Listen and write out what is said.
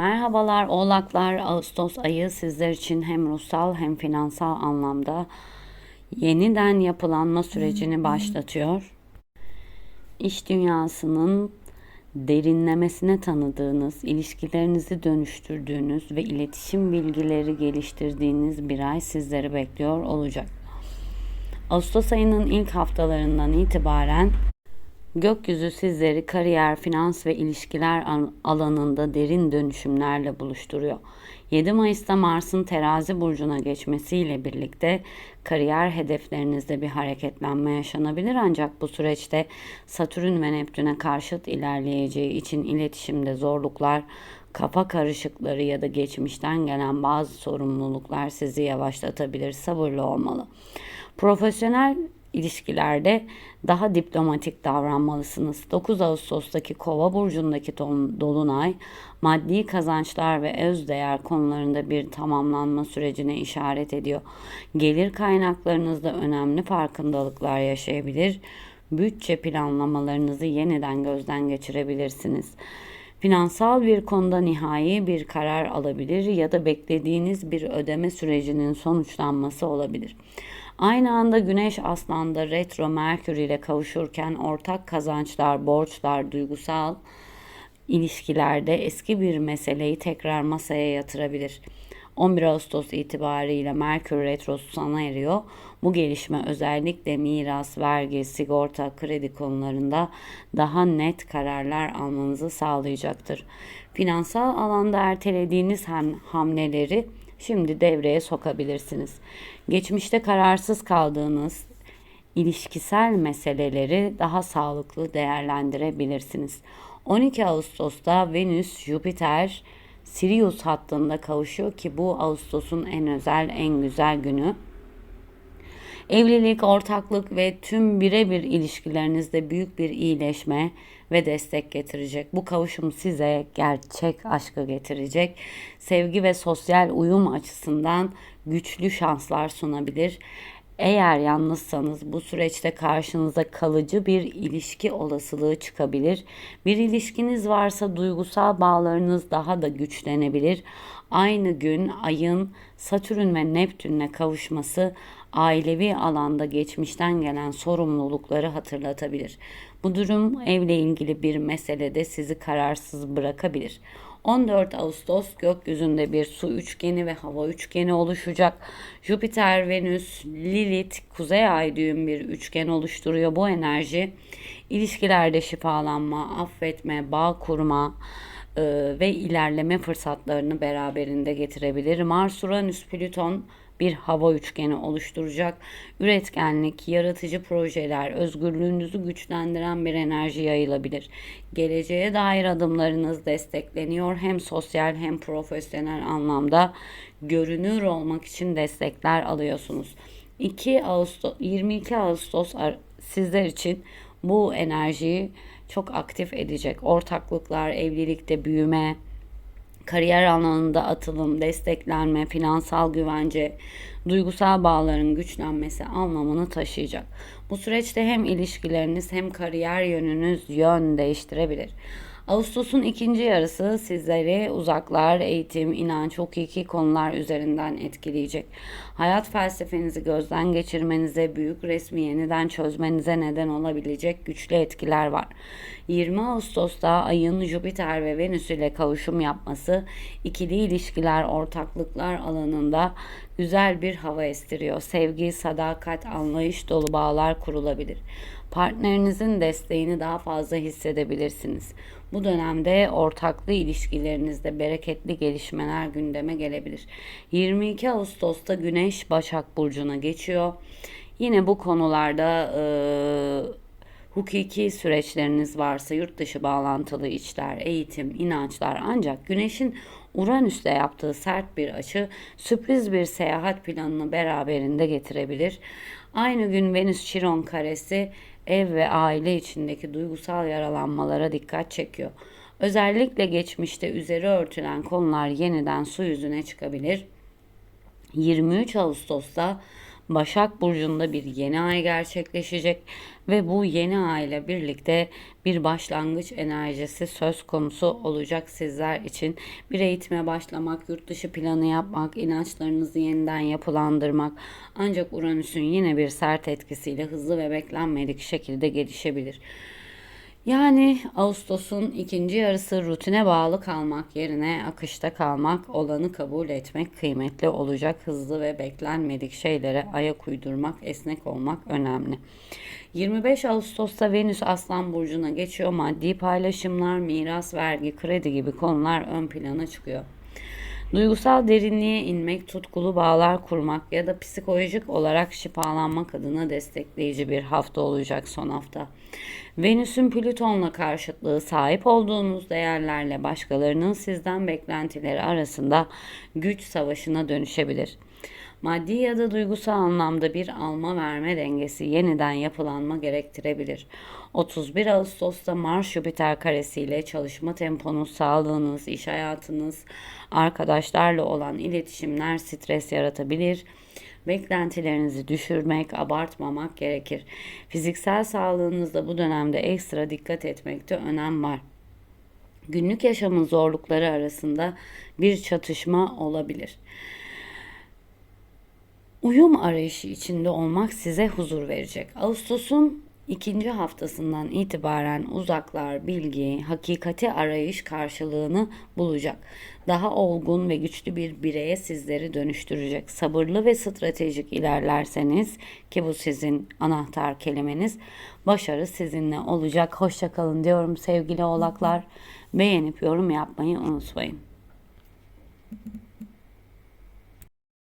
Merhabalar Oğlaklar. Ağustos ayı sizler için hem ruhsal hem finansal anlamda yeniden yapılanma sürecini başlatıyor. İş dünyasının derinlemesine tanıdığınız, ilişkilerinizi dönüştürdüğünüz ve iletişim bilgileri geliştirdiğiniz bir ay sizleri bekliyor olacak. Ağustos ayının ilk haftalarından itibaren Gökyüzü sizleri kariyer, finans ve ilişkiler alanında derin dönüşümlerle buluşturuyor. 7 Mayıs'ta Mars'ın terazi burcuna geçmesiyle birlikte kariyer hedeflerinizde bir hareketlenme yaşanabilir ancak bu süreçte Satürn ve Neptün'e karşıt ilerleyeceği için iletişimde zorluklar, kafa karışıkları ya da geçmişten gelen bazı sorumluluklar sizi yavaşlatabilir. Sabırlı olmalı. Profesyonel ilişkilerde daha diplomatik davranmalısınız. 9 Ağustos'taki Kova burcundaki dolunay maddi kazançlar ve öz değer konularında bir tamamlanma sürecine işaret ediyor. Gelir kaynaklarınızda önemli farkındalıklar yaşayabilir. Bütçe planlamalarınızı yeniden gözden geçirebilirsiniz. Finansal bir konuda nihai bir karar alabilir ya da beklediğiniz bir ödeme sürecinin sonuçlanması olabilir. Aynı anda Güneş Aslan'da retro Merkür ile kavuşurken ortak kazançlar, borçlar, duygusal ilişkilerde eski bir meseleyi tekrar masaya yatırabilir. 11 Ağustos itibariyle Merkür Retrosu sona eriyor. Bu gelişme özellikle miras, vergi, sigorta, kredi konularında daha net kararlar almanızı sağlayacaktır. Finansal alanda ertelediğiniz hamleleri şimdi devreye sokabilirsiniz. Geçmişte kararsız kaldığınız ilişkisel meseleleri daha sağlıklı değerlendirebilirsiniz. 12 Ağustos'ta Venüs, Jüpiter, Sirius hattında kavuşuyor ki bu Ağustos'un en özel, en güzel günü. Evlilik, ortaklık ve tüm birebir ilişkilerinizde büyük bir iyileşme ve destek getirecek. Bu kavuşum size gerçek aşkı getirecek. Sevgi ve sosyal uyum açısından güçlü şanslar sunabilir. Eğer yalnızsanız bu süreçte karşınıza kalıcı bir ilişki olasılığı çıkabilir. Bir ilişkiniz varsa duygusal bağlarınız daha da güçlenebilir. Aynı gün ayın Satürn ve Neptün'le kavuşması ailevi alanda geçmişten gelen sorumlulukları hatırlatabilir. Bu durum evle ilgili bir meselede sizi kararsız bırakabilir. 14 Ağustos gökyüzünde bir su üçgeni ve hava üçgeni oluşacak. Jüpiter, Venüs, Lilith, Kuzey Ay düğüm bir üçgen oluşturuyor. Bu enerji ilişkilerde şifalanma, affetme, bağ kurma, e, ve ilerleme fırsatlarını beraberinde getirebilir. Mars, Uranüs, Plüton bir hava üçgeni oluşturacak. Üretkenlik, yaratıcı projeler, özgürlüğünüzü güçlendiren bir enerji yayılabilir. Geleceğe dair adımlarınız destekleniyor. Hem sosyal hem profesyonel anlamda görünür olmak için destekler alıyorsunuz. 2 Ağustos 22 Ağustos sizler için bu enerjiyi çok aktif edecek. Ortaklıklar, evlilikte büyüme, kariyer alanında atılım, desteklenme, finansal güvence, duygusal bağların güçlenmesi anlamını taşıyacak. Bu süreçte hem ilişkileriniz hem kariyer yönünüz yön değiştirebilir. Ağustos'un ikinci yarısı sizleri uzaklar, eğitim, inanç, hukuki konular üzerinden etkileyecek. Hayat felsefenizi gözden geçirmenize, büyük resmi yeniden çözmenize neden olabilecek güçlü etkiler var. 20 Ağustos'ta ayın Jüpiter ve Venüs ile kavuşum yapması ikili ilişkiler, ortaklıklar alanında güzel bir hava estiriyor. Sevgi, sadakat, anlayış dolu bağlar kurulabilir. Partnerinizin desteğini daha fazla hissedebilirsiniz. Bu dönemde ortaklı ilişkilerinizde bereketli gelişmeler gündeme gelebilir. 22 Ağustos'ta Güneş Başak Burcu'na geçiyor. Yine bu konularda e, hukuki süreçleriniz varsa yurt dışı bağlantılı işler, eğitim, inançlar ancak Güneş'in Uranüs'le yaptığı sert bir açı sürpriz bir seyahat planını beraberinde getirebilir. Aynı gün Venüs Chiron karesi ev ve aile içindeki duygusal yaralanmalara dikkat çekiyor. Özellikle geçmişte üzeri örtülen konular yeniden su yüzüne çıkabilir. 23 Ağustos'ta Başak Burcu'nda bir yeni ay gerçekleşecek ve bu yeni ay ile birlikte bir başlangıç enerjisi söz konusu olacak sizler için. Bir eğitime başlamak, yurt dışı planı yapmak, inançlarınızı yeniden yapılandırmak ancak Uranüs'ün yine bir sert etkisiyle hızlı ve beklenmedik şekilde gelişebilir. Yani Ağustos'un ikinci yarısı rutine bağlı kalmak yerine akışta kalmak, olanı kabul etmek kıymetli olacak. Hızlı ve beklenmedik şeylere ayak uydurmak, esnek olmak önemli. 25 Ağustos'ta Venüs Aslan Burcu'na geçiyor. Maddi paylaşımlar, miras, vergi, kredi gibi konular ön plana çıkıyor. Duygusal derinliğe inmek, tutkulu bağlar kurmak ya da psikolojik olarak şifalanmak adına destekleyici bir hafta olacak son hafta. Venüs'ün Plüton'la karşıtlığı sahip olduğunuz değerlerle başkalarının sizden beklentileri arasında güç savaşına dönüşebilir. Maddi ya da duygusal anlamda bir alma verme dengesi yeniden yapılanma gerektirebilir. 31 Ağustos'ta Mars Jüpiter karesiyle çalışma temponuz, sağlığınız, iş hayatınız, arkadaşlarla olan iletişimler stres yaratabilir. Beklentilerinizi düşürmek, abartmamak gerekir. Fiziksel sağlığınızda bu dönemde ekstra dikkat etmekte önem var. Günlük yaşamın zorlukları arasında bir çatışma olabilir. Uyum arayışı içinde olmak size huzur verecek. Ağustos'un ikinci haftasından itibaren uzaklar, bilgi, hakikati arayış karşılığını bulacak. Daha olgun ve güçlü bir bireye sizleri dönüştürecek. Sabırlı ve stratejik ilerlerseniz ki bu sizin anahtar kelimeniz başarı sizinle olacak. Hoşçakalın diyorum sevgili oğlaklar. Beğenip yorum yapmayı unutmayın.